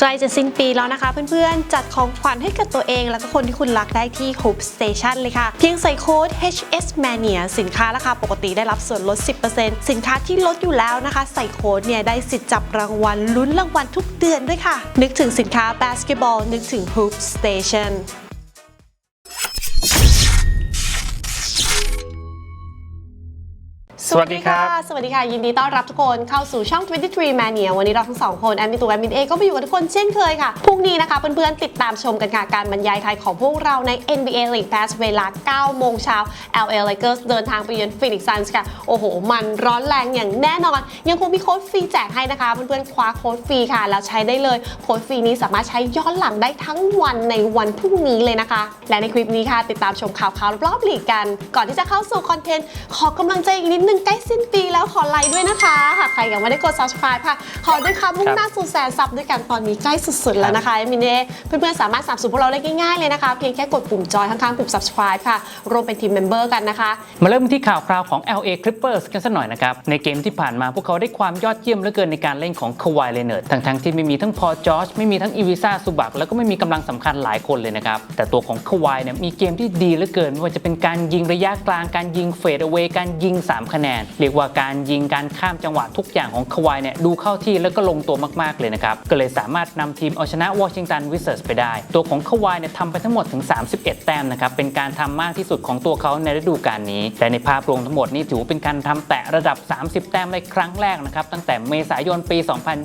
ใกล้จะสิ้นปีแล้วนะคะเพื่อนๆ จัดของขวัญให้กับตัวเองแล้วก็คนที่คุณรักได้ที่ Hope Station เลยค่ะ เพียงใส่โค้ด HS Mania สินค้าราคาปกติได้รับส่วนลด 10%สินค้าที่ลดอยู่แล้วนะคะ ใส่โค้ดเนี่ยได้สิทธิ์จับรางวัลลุ้นรางวัลทุกเดือนด้วยค่ะ นึกถึงสินค้าบาสเกตบอลนึกถึง Hope Station วัสดีครับ สวัสดีค่ะ ยินดีต้อนรับทุกคนเข้าสู่ช่อง 23 Mania วันนี้เราทั้งสองคน แอดมินตัวแอดมินเอก็ไปอยู่กับทุกคนเช่นเคยค่ะ พรุ่งนี้นะคะเพื่อนๆ ติดตามชมกันค่ะ การบรรยายไทยของพวกเราใน NBA League Pass เวลา 9 โมงเช้า LA Lakers เดินทางไปเยือน Phoenix Suns ค่ะ โอ้โห มันร้อนแรงอย่างแน่นอน ยังคงมีโค้ดฟรีแจกให้นะคะเพื่อนๆ คว้าโค้ดฟรีค่ะ แล้วใช้ได้เลย โค้ดฟรีนี้สามารถใช้ย้อนหลังได้ทั้งวันในวันพรุ่งนี้เลยนะคะ และในคลิปนี้ค่ะติดตามชมข่าวข่าวรอบๆลีกกัน ก่อนที่จะเข้าสู่คอนเทนต์ขอกำลังใจอีกนิดนึงใกล้สิ้นปีแล้วขอไลค์ด้วยนะคะหากใครยังไม่ได้กด subscribe ค่ะ ขอด้วยคำมุ่งหน้าสู่แสนซับด้วยกันตอนนี้ใกล้สุดๆแล้วนะคะเอมินเน่เพื่อนๆสามารถสนับสนุนพวกเราได้ง่ายๆเลยนะคะ เพียงแค่กดปุ่มจอยข้างๆปุ่ม subscribe ค่ะรวมเป็นทีมเมมเบอร์กันนะคะ มาเริ่มที่ข่าวคราวของ LA Clippers กันสักหน่อยนะครับ ในเกมที่ผ่านมาพวกเขาได้ความยอดเยี่ยมเหลือเกินในการเล่นของคาวายเลเนิร์ดทั้งๆที่ไม่มีทั้งพอจอชไม่มีทั้งอีวิซ่าซูบักแล้วก็ไม่มีกำลังสำคัญหลายคนเลยนะครับแต่ตัวของคาวายเนี่ยมีเกมที่ดีเหลือเกินไม่ว่าจะเป็นการยิงระยะกลางการยิงเฟดเอา a y การยิง3คะแนนเรียกว่าการยิงการข้ามจังหวะทุกอย่างของควายเนี่ยดูเข้าที่แล้วก็ลงตัวมากๆเลยนะครับ ก็เลยสามารถนำทีมเอาชนะวอชิงตันวิเซอร์สไปได้ ตัวของควายเนี่ยทำไปทั้งหมดถึง 31 แต้มนะครับ เป็นการทำมากที่สุดของตัวเขาในฤดูกาลนี้และในภาพรวมทั้งหมดนี่ถือว่าเป็นการทำแตะระดับ 30 แต้มในครั้งแรกนะครับ ตั้งแต่เมษายนปี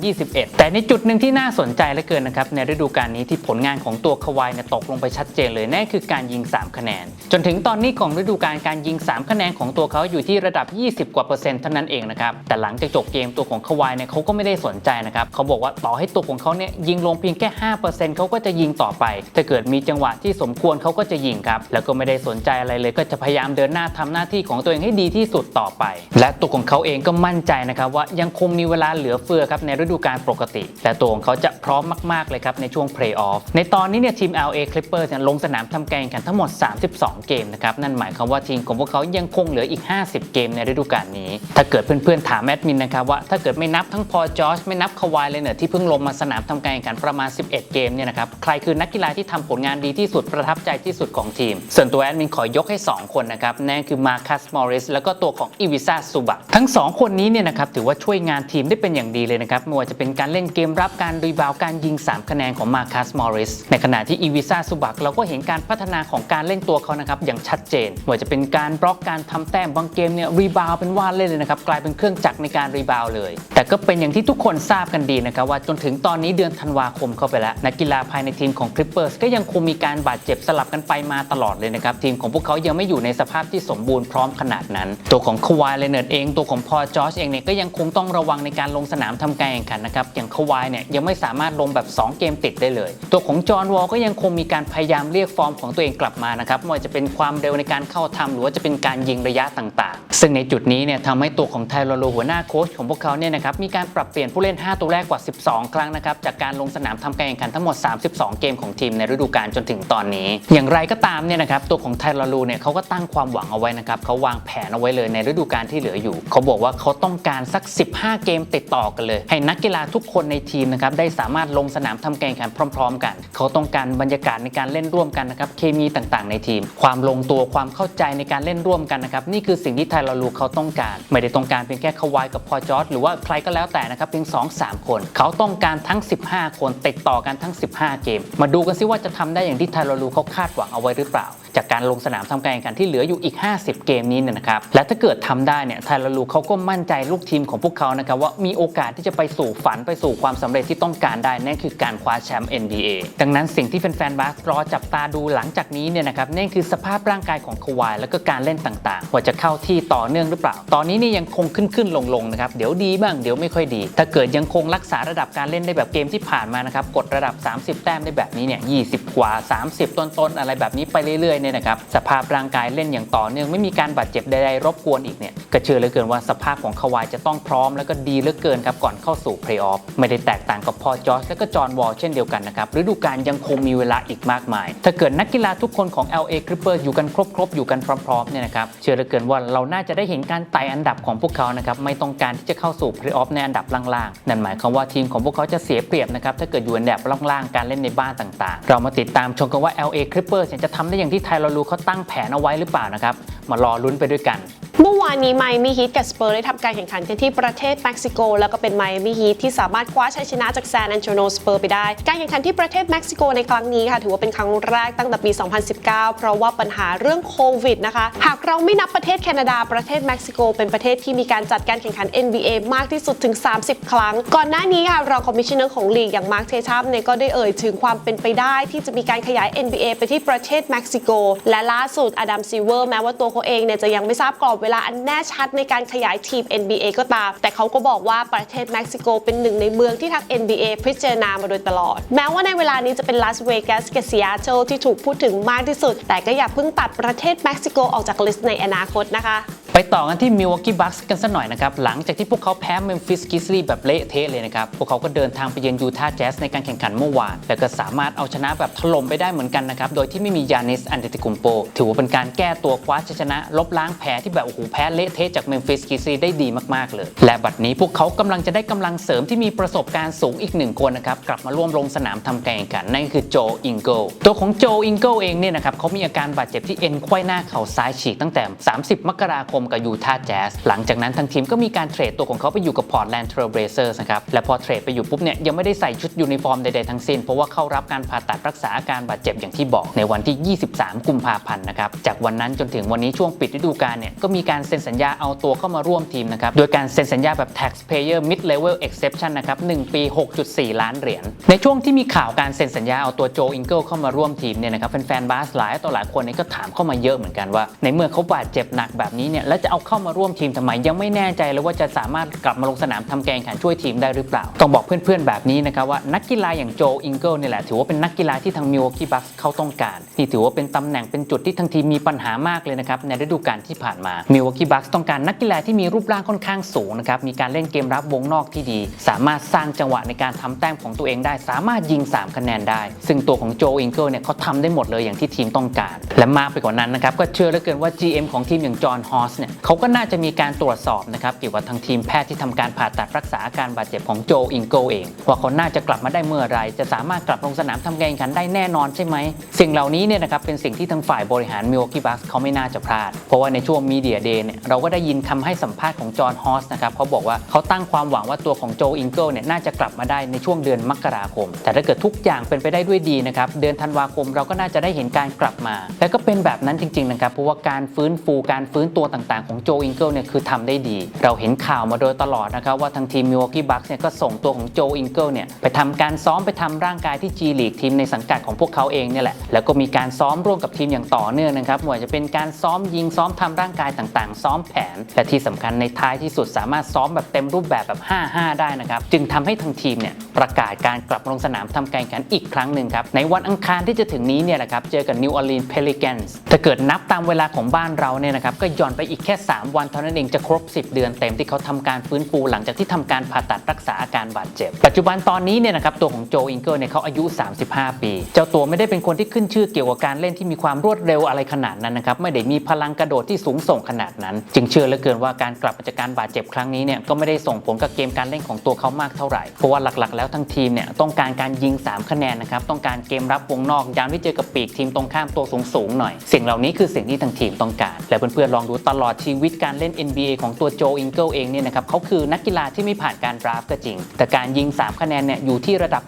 2021 แต่ในจุดหนึ่งที่น่าสนใจเหลือเกินนะครับในฤดูกาลนี้ที่ผลงานของตัวควายเนี่ยตกลงไปชัดเจนเลยนั่นคือการยิง 3 คะแนน จนถึงตอนนี้ของฤดูกาลการยิง 3 คะแนนของตัวเขาอยู่ที่ระดับ 20กว่าเปอร์เซ็นต์เท่านั้นเองนะครับ แต่หลังจากจบเกมตัวของควายเนี่ยเขาก็ไม่ได้สนใจนะครับเขาบอกว่าต่อให้ตัวของเขาเนี่ยยิงลงเพียงแค่ 5%เขาก็จะยิงต่อไป ถ้าเกิดมีจังหวะที่สมควรเขาก็จะยิงครับ แล้วก็ไม่ได้สนใจอะไรเลย ก็จะพยายามเดินหน้าทำหน้าที่ของตัวเองให้ดีที่สุดต่อไป และตัวของเขาเองก็มั่นใจนะครับว่ายังคงมีเวลาเหลือเฟือครับในฤดูกาลปกติและตัวของเขาจะพร้อมมากๆเลยครับในช่วงเพลย์ออฟในตอนนี้เนี่ยทีม LA Clippers ลงสนามทำการแข่งขันทั้งหมด 32 เกมนะครับนั่นหมายความว่าทีมของพวกเขายังคงเหลืออีก 50 เกมในฤดูกาลนี้ ถ้าเกิดเพื่อนๆถามแอดมินนะครับว่าถ้าเกิดไม่นับทั้งพอจอชไม่นับคาวายเลยเนี่ยที่เพิ่งลงมาสนามทำการแข่งขันประมาณ 11 เกมเนี่ยนะครับใครคือนักกีฬาที่ทำผลงานดีที่สุดประทับใจที่สุดของทีม ส่วนตัวแอดมินขอยกให้ 2 คนนะครับนั่นคือมาคัสมอริสแล้วก็ตัวของอีวิซาซูบะทั้ง 2 คนนี้เนี่ยนะครับถือว่าช่วยงานทีมได้เป็นอย่างดีเลยนะครับไม่ว่าจะเป็นการเล่นเกมรับการรีบาวการยิง 3 คะแนนของมาคัสมอริสในขณะที่อีวิซาซูบักเราก็เห็นการพัฒนาของการเล่นตัวเขานะครับอย่างชัดเจนไม่ว่าจะเป็นการบล็อกการทำแต้มบางเกมเนี่ยรีบาวด์เป็นว่าเล่นเลยนะครับกลายเป็นเครื่องจักรในการรีบาวเลย แต่ก็เป็นอย่างที่ทุกคนทราบกันดีนะครับว่าจนถึงตอนนี้เดือนธันวาคมเข้าไปแล้ว นักกีฬาภายในทีมของคลิปเปอร์สก็ยังคงมีการบาดเจ็บสลับกันไปมาตลอดเลยนะครับ ทีมของพวกเขายังไม่อยู่ในสภาพที่สมบูรณ์พร้อมขนาดนั้น ตัวของควายเลเนิร์ดเองตัวของพอจอชเองเนี่ยก็ยังคงต้องระวังในการลงสนามทำการแข่งขันนะครับอย่างควายเนี่ยยังไม่สามารถลงแบบ 2 เกมติดได้เลย ตัวของจอห์นวอลก็ยังคงมีการพยายามเรียกฟอร์มของตัวเองกลับมานะครับไม่ว่าจะเป็นความเร็วในการเข้าทำหรือว่าจะเป็นการยิงระยะต่างๆ ซึ่งในจุดนี้เนี่ยทำให้ตัวของไทโรโลหัวหน้าโค้ชของพวกเขาเนี่ยนะครับมีการปรับเปลี่ยนผู้เล่น 5 ตัวแรกกว่า 12 ครั้งนะครับจากการลงสนามทำการแข่งขันทั้งหมด 32 เกมของทีมในฤดูกาลจนถึงตอนนี้ อย่างไรก็ตามเนี่ยนะครับตัวของไทโรโลเนี่ยเขาก็ตั้งความหวังเอาไว้นะครับเขาวางแผนเอาไว้เลยในฤดูกาลที่เหลืออยู่ เขาบอกว่าเขาต้องการสัก 15 เกมติดต่อกันเลย ให้นักกีฬาทุกคนในทีมนะครับได้สามารถลงสนามทำการแข่งขันพร้อม ๆ กัน เขาต้องการบรรยากาศในการเล่นร่วมกันนะครับเคมีต่างๆ ในทีม ความลงตัวความเข้าใจในการเล่นร่วมกันนะครับนี่คือสิ่งที่ไทโรโลเขาต้องการ ไม่ได้ต้องการเพียงแค่คาวายกับพอจอร์ดหรือว่าใครก็แล้วแต่นะครับเพียง 2-3 คน เขาต้องการทั้ง 15 คนติดต่อกันทั้ง 15 เกม มาดูกันซิว่าจะทำได้อย่างที่ไทโรลูเขาคาดหวังเอาไว้หรือเปล่า จากการลงสนามทำการแข่งขันที่เหลืออยู่อีก 50 เกมนี้เนี่ยนะครับและถ้าเกิดทำได้เนี่ยไทโรลูเขาก็มั่นใจลูกทีมของพวกเขานะครับว่ามีโอกาสที่จะไปสู่ฝันไปสู่ความสำเร็จที่ต้องการได้นั่นคือการคว้าแชมป์ NBA ดังนั้นสิ่งที่แฟนๆบาสรอจับตาดูหลังจากนี้เนี่ยนะครับนั่นคือสภาพร่างกายของควายแล้วก็การเล่นต่างๆ ว่าจะเข้าที่ต่อเนื่องหรือเปล่า ตอนนี้นี่ยังคงขึ้นขึ้นลงลงๆนะครับเดี๋ยวดีบ้างเดี๋ยวไม่ค่อยดี ถ้าเกิดยังคงรักษาระดับการเล่นได้แบบเกมที่ผ่านมานะครับกดระดับ 30 แต้มได้แบบนี้เนี่ย20 กว่า 30 ต้นๆอะไรแบบนี้ไปเรื่อยๆเนี่ยนะครับสภาพร่างกายเล่นอย่างต่อเนื่องไม่มีการบาดเจ็บใดๆรบกวนอีกเนี่ยก็เชื่อเหลือเกินว่าสภาพของคาวายจะต้องพร้อมแล้วก็ดีเหลือเกินครับก่อนเข้าสู่เพลย์ออฟไม่ได้แตกต่างกับพอจอร์จและก็จอห์นวอลเช่นเดียวกันนะครับฤดูกาลยังคงมีเวลาอีกมากมาย ถ้าเกิดนักกีฬาทุกคนของ LA Clippers อยู่กันครบๆอยู่กันพร้อมๆเนี่ยนะครับเชื่อเหลือเกินว่าเราน่าจะได้เห็นการไต่อันดับของพวกเขานะครับไม่ต้องการที่จะเข้าสู่เพลย์ออฟในอันดับล่างๆนั่นหมายความว่าทีมของพวกเขาจะเสียเปรียบนะครับถ้าเกิดอยู่อันดับล่างๆการเล่นในบ้านต่าง ๆ เรามาติดตามชมกันว่า LA Clippers จะทำได้อย่างที่ไทยเรารู้เขาตั้งแผนเอาไว้หรือเปล่านะครับ มารอลุ้นไปด้วยกัน เมื่อวานนี้ไมอามี่ฮีทกับสเปอร์ได้ทำการแข่งขันกันที่ประเทศเม็กซิโก แล้วก็เป็นไมอามี่ฮีทที่สามารถคว้าชัยชนะจากแซนแอนโตนิโอสเปอร์ไปได้ การแข่งขันที่ประเทศเม็กซิโกในครั้งนี้ค่ะถือว่าเป็นครั้งแรกตั้งแต่ปี 2019 เพราะว่าปัญหาเรื่องโควิดนะคะ หากเราไม่นับประเทศแคนาดาประเทศเม็กซิโก เป็นประเทศที่มีการจัดการแข่งขัน NBA มากที่สุดถึง 30 ครั้ง ก่อนหน้านี้ค่ะรองคอมมิชชันเนอร์ของลีกอย่างมาร์คเทชัมเนี่ยก็ได้เอ่ยถึงความเป็นไปได้ ที่จะมีการขยาย NBA ไปที่ประเทศเม็กซิโก และล่าสุดอดัมซิเวอร์แม้ว่าตัวเขาเองเนี่ยจะยังไม่ทราบกรอบเวลาอันแน่ชัดในการขยายทีม NBA ก็ตาม แต่เขาก็บอกว่าประเทศเม็กซิโกเป็นหนึ่งในเมืองที่ทาง NBA พิจารณามาโดยตลอด แม้ว่าในเวลานี้จะเป็นลาสเวกัสกับซีแอตเทิลที่ถูกพูดถึงมากที่สุด แต่ก็อย่าเพิ่งตัดประเทศเม็กซิโกออกจากลิสต์ในอนาคตนะคะ ไปต่อกันที่ Milwaukee Bucks กันสักหน่อยนะครับ หลังจากที่พวกเขาแพ้ Memphis Grizzlies แบบเละเทะเลยนะครับ พวกเขาก็เดินทางไปเยือนยูทาห์แจ๊สในการแข่งขันเมื่อวานแล้วก็สามารถเอาชนะแบบถล่มไปได้เหมือนกันนะครับ โดยที่ไม่มียานิสอันเดติคุมโป ถือว่าเป็นการแก้ตัวคว้าชัยชนะ ลบล้างแพ้ที่แบบโอ้โหแพ้เละเทะจาก Memphis Grizzlies ได้ดีมากๆเลย และบัดนี้พวกเขากำลังจะได้กำลังเสริมที่มีประสบการณ์สูงอีกหนึ่งคนนะครับกลับมาร่วมลงสนามทำการแข่งขันนั่นคือโจอิงโกตัวของโจอิงโกเองเนี่ยนะครับเขามีอาการบาดเจ็บที่เอ็นไขว้หน้าเข่าซ้ายฉีกตั้งแต่ 30 มกราคมกับยูทาห์แจ๊สหลังจากนั้นทางทีมก็มีการเทรดตัวของเขาไปอยู่กับพอร์ตแลนด์เทรลเบรเซอร์นะครับและพอเทรดไปอยู่ปุ๊บเนี่ยยังไม่ได้ใส่ชุดยูนิฟอร์มใดๆทั้งสิ้นเพราะว่าเข้ารับการผ่าตัดรักษาอาการบาดเจ็บอย่างที่บอกในวันที่ 23 กุมภาพันธ์นะครับจากวันนั้นจนถึงวันนี้ช่วงปิดฤดูกาลเนี่ยก็มีการเซ็นสัญญาเอาตัวเข้ามาร่วมทีมนะครับโดยการเซ็นสัญญาแบบ taxpayer mid level exception นะครับ1ปี 6.4 ล้านเหรียญในช่วงที่มีข่าวการเซ็นสัญญาเอาตัวโจอิงเกิลเข้ามาร่วมทีมเนี่ยนะครับแฟนๆบาสหลายต่อหลายคนเนี่ยก็ถามเข้ามาเยอะเหมือนกันว่า ในเมื่อเขาบาดเจ็บหนักแบบนี้เนี่ยแแล้วจะเอาเข้ามาร่วมทีมทำไมยังไม่แน่ใจเลยว่าจะสามารถกลับมาลงสนามทำแกงขันช่วยทีมได้หรือเปล่า ต้องบอกเพื่อนๆแบบนี้นะครับว่านักกีฬาอย่างโจอิงเกิลนี่แหละถือว่าเป็นนักกีฬาที่ทางมิวกี้บัคเขาต้องการนี่ถือว่าเป็นตำแหน่งเป็นจุดที่ทางทีมมีปัญหามากเลยนะครับในฤดูกาลที่ผ่านมามิวกี้บัคต้องการนักกีฬาที่มีรูปร่างค่อนข้างสูงนะครับมีการเล่นเกมรับวงนอกที่ดี สามารถสร้างจังหวะในการทำแต้มของตัวเองได้ สามารถยิง 3 คะแนนได้ ซึ่งตัวของโจอิงเกิลเนี่ยเขาทำได้หมดเลยอย่างที่ทีมต้องการ และมากไปกว่านั้นนะครับก็เชื่อเหลือเกินว่า GM ของทีมอย่างจอห์นฮอสเนี่ยเขาก็น่าจะมีการตรวจสอบนะครับเกี่ยวกับทางทีมแพทย์ที่ทำการผ่าตัดรักษาอาการบาดเจ็บของโจอิงเกลเองว่าเขาน่าจะกลับมาได้เมื่อไรจะสามารถกลับลงสนามทำการแข่งขันได้แน่นอนใช่ไหมสิ่งเหล่านี้เนี่ยนะครับเป็นสิ่งที่ทางฝ่ายบริหารมิวกี้บัคเขาไม่น่าจะพลาด เพราะว่าในช่วงมีเดียเดย์เนี่ยเราก็ได้ยินคำให้สัมภาษณ์ของจอห์นฮอสนะครับเขาบอกว่าเขาตั้งความหวังว่าตัวของโจอิงเกิลเนี่ยน่าจะกลับมาได้ในช่วงเดือนมกราคม แต่ถ้าเกิดทุกอย่างเป็นไปได้ด้วยดีนะครับเดือนธันวาคมเราก็น่าจะได้เห็นการกลับมา และก็เป็นแบบนั้นจริงๆนะครับเพราะว่าการฟื้นฟูการฟื้นตัวต่างๆของโจอิงเกิลเนี่ยคือทำได้ดี เราเห็นข่าวมาโดยตลอดนะครับว่าทางทีมมิวกี้บัคเนี่ยก็ส่งตัวของโจอิงเกิลเนี่ยไปทำการซ้อมไปทำร่างกายที่จีลีกทีมในสังกัดของพวกเขาเองเนี่ยแหละแล้วก็มีการซ้อมร่วมกับทีมอย่างต่อเนื่องนะครับไม่ว่าจะเป็นการซ้อมยิงซ้อมทำร่างกายต่างๆ ซ้อมแผนและที่สำคัญในท้ายที่สุดสามารถซ้อมแบบเต็มรูปแบบแบบ 5-5 ได้นะครับจึงทำให้ทางทีมเนี่ยประกาศการกลับลงสนามทำการแข่งขันอีกครั้งหนึ่งครับในวันอังคารที่จะถึงนี้เนี่ยแหละครับเจอกับนิวออร์ลีนเพลิแกนส์ถ้าเกิดนับตามเวลาของบ้านเราเนี่ยนะครับก็ย่อนไปอีกแค่ 3 วันเท่านั้นเองจะครบ 10 เดือนเต็มที่เขาทำการฟื้นฟูหลังจากที่ทำการผ่าตัดรักษาอาการบาดเจ็บ ปัจจุบันตอนนี้เนี่ยนะครับตัวของโจอิงเกิลเนี่ยเขาอายุ 35 ปี เจ้าตัวไม่ได้เป็นคนที่ขึ้นชื่อเกี่ยวกับการเล่นที่มีความรวดเร็วอะไรขนาดนั้นนะครับไม่ได้มีพลังกระโดดที่สูงส่งขนาดนั้น จึงเชื่อเหลือเกินว่าการกลับมาจากการบาดเจ็บครั้งนี้เนี่ยก็ไม่ได้ส่งผลกับเกมการเล่นของตัวเขามากเท่าไหร่เพราะว่าหลักๆ แล้วทั้งทีมเนี่ยต้องการการยิง 3 คะแนนนะครับต้องการเกมรับวงนอกยามที่เจอกับปีกทีมตรงข้ามตัวสูงๆหน่อย สิ่งเหล่านี้คือสิ่งที่ทางทีมต้องการ และเพื่อนๆลองดูตลอดชีวิตการเล่น NBA ของตัวโจอิงเกิลเองเนี่ยนะครับเขาคือนักกีฬาที่ไม่ผ่านการดราฟต์ก็จริง แต่การยิง 3 คะแนนเนี่ยอยู่ที่ระดับ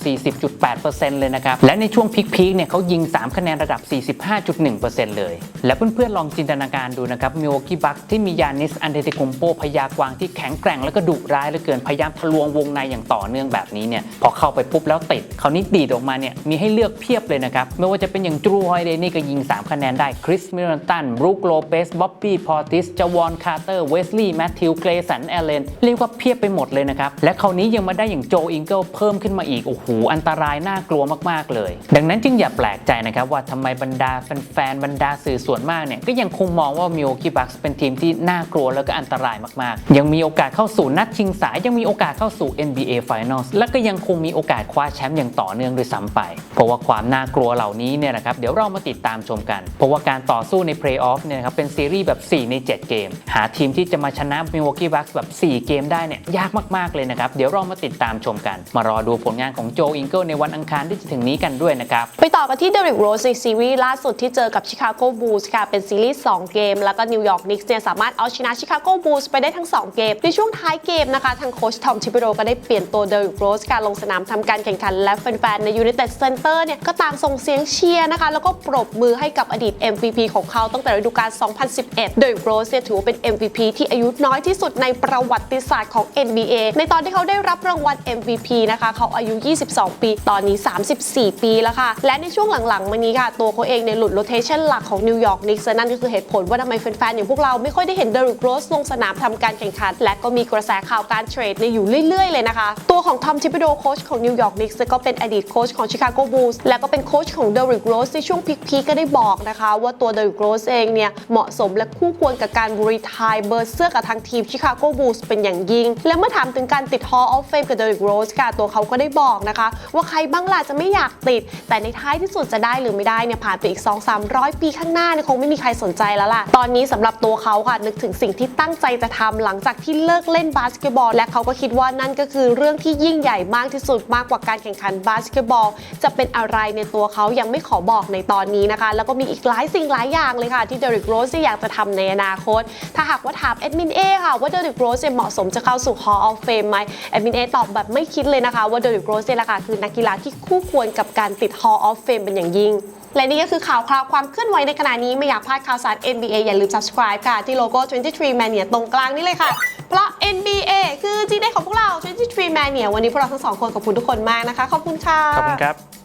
40.8%เลยนะครับ และในช่วงพีคๆเนี่ยเขายิง 3 คะแนนระดับ 45.1%เลย และเพื่อนๆลองจินตนาการดูนะครับมิโอกิบัคที่มียานิสอันเดติโคมโปพยากวางที่แข็งแกร่งแล้วก็ดุร้ายเหลือเกินพยายามทะลวงวงในอย่างต่อเนื่องแบบนี้เนี่ยพอเข้าไปปุ๊บแล้วติดเขานี่ดีดออกมาเนี่ยมีให้เลือกเพียบเลยนะครับไม่ว่าจะเป็นอย่างจูฮอยเดนี่ก็ยิง 3 คะแนนได้คริสมิลตันบรูคโลเปสบ๊อบบี้พอติสจาวอนคาร์เตอร์เวสลีย์แมทธิวเกรสันแอลเลนเรียกว่าเพียบไปหมดเลยนะครับ และคราวนี้ยังมาได้อย่างโจอิงเกิลเพิ่มขึ้นมาอีก โอ้โห อันตรายน่ากลัวมาก ๆ เลย ดังนั้นจึงอย่าแปลกใจนะครับว่าทำไมบรรดาแฟนๆบรรดาสื่อส่วนมากเนี่ยก็ยังคงมองว่ามิโอกิบัคเป็นทีมที่น่ากลัวแล้วก็อันตรายมากๆ ยังมีโอกาสเข้าสู่นัดชิงสายยังมีโอกาสเข้าสู่ NBA Finals และก็ยังคงมีโอกาสคว้าแชมป์อย่างต่อเนื่องด้วยซ้ำไป เพราะว่าความน่ากลัวเหล่านี้เนี่ยนะครับเดี๋ยวเรามาติดตามชมกัน เพราะว่าการต่อสู้ในเพลย์ออฟเนี่ยครับเป็นซีรีส์แบบ 4 ใน 7เกม หาทีมที่จะมาชนะมิวอกกี้บัคแบบ 4 เกมได้เนี่ยยากมากๆเลยนะครับ เดี๋ยวเรามาติดตามชมกัน มารอดูผลงานของโจอิงเกิลในวันอังคารที่จะถึงนี้กันด้วยนะครับ ไปต่อกันที่เดริกโรสในซีรีส์ล่าสุดที่เจอกับชิคาโกบูลส์ค่ะเป็นซีรีส์2เกม แล้วก็นิวยอร์กนิกส์เนี่ยสามารถเอาชนะชิคาโกบูลส์ไปได้ทั้ง 2 เกม ในช่วงท้ายเกมนะคะทางโค้ชทอมชิปิโรก็ได้เปลี่ยนตัวเดริกโรสการลงสนามทำการแข่งขันและแฟนๆในยู n นเต็ดเซ็นเตอร์เนี่ยก็ต่างส่งเสียงเชียร์นะคะแล้วก็ปรบมือให้กับอดีต MVP ของเขาตั้งแต่ฤดูกาล 2011 เดริกโรสเนี่ยถือว่าเป็น MVP ที่อายุน้อยที่สุดในประวัติศาสตร์ของ NBA ในตอนที่เขาได้รับรางวัล MVP นะคะเขาอายุ 22 ปี ตอนนี้ 34 ปีแล้วค่ะ และในช่วงหลังๆมานี้ค่ะ ตัวเขาเองเนี่ยหลุดโรเทชันหลักของนิวยอร์กนิกส์นั่นก็คือเหตุผลว่าทำไมแฟนๆ อย่างพวกเราไม่ค่อยได้เห็นเดริกโรสลงสนามทำการแข่งขัน และก็มีกระแสข่าวการเทรดเนี่ยอยู่เรื่อยๆ เลยนะคะ ตัวของทอมทิปโดโค้ชของนิวยอร์กนิกส์ก็เป็นอดีตโค้ชของชิคาโกบูลส์และก็เป็นโค้ชของเดริกโรสในช่วงพีคๆก็ได้บอกนะคะ ว่าตัวเดริกโรสเองเนี่ยเหมาะสมและคู่ควรกับการรีทายเบอร์เสื้อกับทางทีมชิคาโกบูลส์เป็นอย่างยิ่ง และเมื่อถามถึงการติด Hall of Fame กับเดริกโรสค่ะตัวเขาก็ได้บอกนะคะ ว่าใครบ้างล่ะจะไม่อยากติด แต่ในท้ายที่สุดจะได้หรือไม่ได้เนี่ยผ่านไปอีก 2 3 0 0 ปีข้างหน้าเนี่ยคงไม่มีใครสนใจแล้วล่ะ ตอนนี้สำหรับตัวเขาค่ะนึกถึงสิ่งที่ตั้งใจจะทำหลังจากที่เลิกเล่นบาสเกตบอล และเขาก็คิดว่านั่นก็คือเรื่องที่ยิ่งใหญ่มากที่สุดมากกว่าการแข่งขันบาสเกตบอล จะเป็นอะไรในตัวเขายังไม่ขอบอกในตอนนี้นะคะ แล้วก็มีอีกหลายสิ่งหลายอย่างเลยค่ะที่เดริกโรสอยากจะทำในอนาคต ถ้าหากว่าถามแอดมินเอค่ะว่าเดริกโรสเหมาะสมจะเข้าสู่ Hall of Fame ไหมแอดมินเอตอบแบบไม่คิดเลยนะคะ ว่าเดริกโรสเนี่ยแหละค่ะคือนักกีฬาที่คู่ควรกับการติด Hall of Fame เป็นอย่างยิ่งและนี่ก็คือข่าวคราวความเคลื่อนไหวในขณะนี้ ไม่อยากพลาดข่าวสาร NBA อย่าลืม subscribe ค่ะ ที่โลโก้ 23 Mania ตรงกลางนี่เลยค่ะ เพราะ NBA คือจีเดของพวกเรา 23 Mania วันนี้พวกเราทั้งสองคนขอบคุณทุกคนมากนะคะ ขอบคุณค่ะ ขอบคุณครับ